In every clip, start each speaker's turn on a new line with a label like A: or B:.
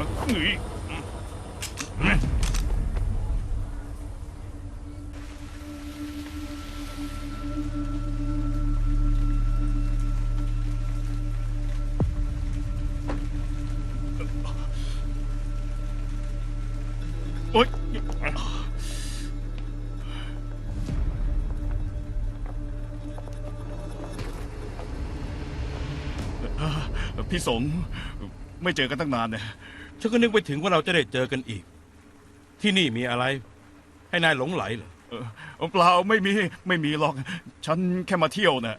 A: หนีโอ๊ยพี่สงไม่เจอกันตั้งนานเนี่ย
B: ฉันก็นึกไปถึงว่าเราจะได้เจอกันอีก ที่นี่มีอะไร ให้นายหลงไหลเหรอ
A: เออเปล่าไม่มีไม่มีหรอก ฉันแค่มาเที่ยวน่ะ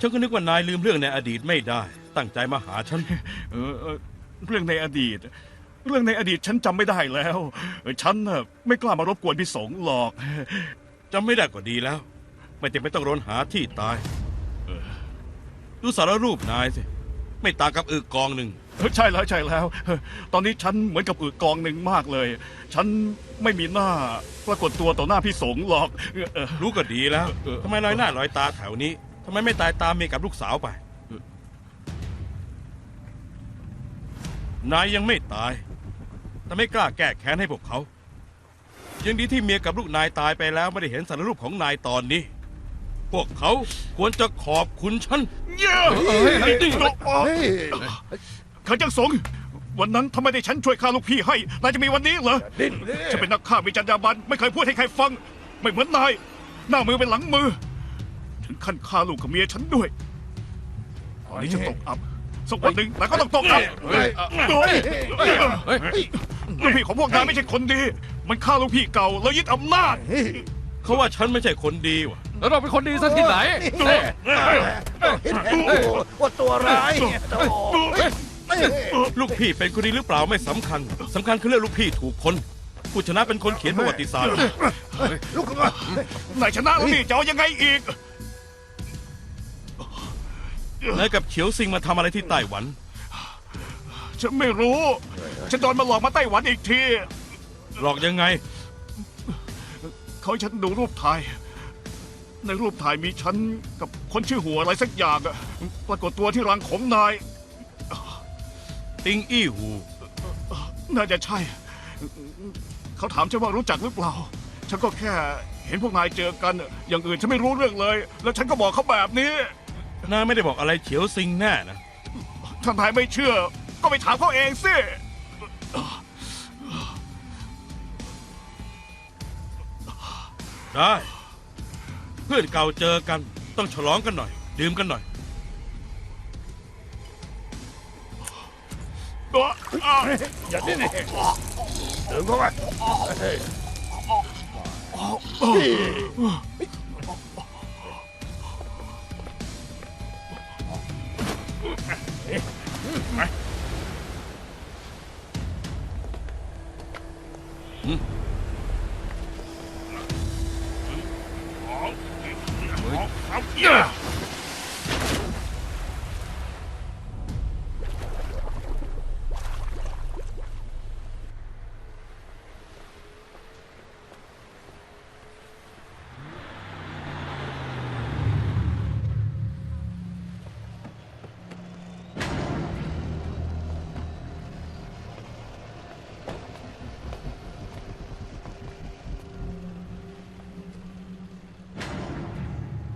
B: ฉันก็นึกว่านายลืมเรื่องในอดีตไม่ได้ ตั้งใจมาหาฉัน
A: เออเออเรื่องในอดีต เรื่องในอดีตฉันจำไม่ได้แล้วเออฉันน่ะไม่กล้ามารบกวนพี่สงฆ์หรอก
B: จำไม่ได้ก็ดีแล้ว ไม่จำเป็นต้องรนหาที่ตายดูสารรูปนายสิไม่ต่างกับอึกกองหนึ่ง
A: เออ ใช่แล้วใช่แล้วเออตอนนี้ฉันเหมือนกับอึกองหนึ่งมากเลย ฉันไม่มีหน้าปรากฏตัวต่อหน้าพี่สงฆ์หรอกเออเออ
B: รู้ก็ดีแล้ว
A: เออ
B: ทำไมลอยหน้าลอยตาแถวนี้ทำไมไม่ตายตามเมียกับลูกสาวไป นายยังไม่ตาย แต่ไม่กล้าแก้แค้นให้พวกเขา ยังดีที่เมียกับลูกนายตายไปแล้วไม่ได้เห็นสารรูปของนายตอนนี้ พวกเขาควรจะขอบคุณฉัน
A: เย้ ขันจังสง วันนั้นทำไมได้ฉันช่วยฆ่าลูกพี่ให้ นายจะมีวันนี้เหรอ
C: ดิ้น
A: ฉันเป็นนักฆ่ามีจรรยาบรรณไม่เคยพูดให้ใครฟัง ไม่เหมือนนาย หน้ามือเป็นหลังมือ ถึงขั้นฆ่าลูกกับเมียฉันด้วยวันนี้จะตกอับสักวันหนึ่งนายก็ต้องตกอับ
C: เฮ้ย
A: โอ้ยลูกพี่ของพวกนายไม่ใช่คนดี มันฆ่าลูกพี่เก่าแล้วยึดอำนาจ
B: เขาว่าฉันไม่ใช่คนดีว่ะ
D: แล้วเราเป็นคนดีซะที่ไหน
C: เห็นว่าตัวร้ายโอ้ย
B: ลูกพี่เป็นคนดีหรือเปล่าไม่สำคัญสำคัญคือเรื่องลูกพี่ถูกคนผู้ชนะเป็นคนเขียนประวัติศาสตร์
C: ลุกนานา
A: ยชนะแล้วนี่จะเอายังไงอีก
B: นายกับเฉียวซิงมาทำอะไรที่ไต้หวัน
A: ฉันไม่รู้ ฉันโดนมาหลอกมาไต้หวันอีกที
B: หลอกยังไง
A: เขาให้ฉันดูรูปถ่าย ในรูปถ่ายมีฉันกับคนชื่อหัวอะไรสักอย่างอะปรากฏตัวที่รังของนาย
B: ติงอี้หู
A: น่าจะใช่ เขาถามฉันว่ารู้จักหรือเปล่า ฉันก็แค่เห็นพวกนายเจอกัน อย่างอื่นฉันไม่รู้เรื่องเลย แล้วฉันก็บอกเขาแบบนี้
B: นายไม่ได้บอกอะไรเฉียวซิงแน่นะ
A: ถ้านายไม่เชื่อ ก็ไปถามเขาเองสิ
B: ได้ เพื่อนเก่าเจอกัน ต้องฉลองกันหน่อย ดื่มกันหน่อย
C: อย่าดิ้นเดินเข้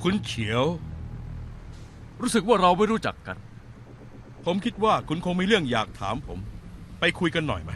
B: คุณเฉียว
D: รู้สึกว่าเราไม่รู้จักกัน
B: ผมคิดว่าคุณคงมีเรื่องอยากถามผม ไปคุยกันหน่อยไหม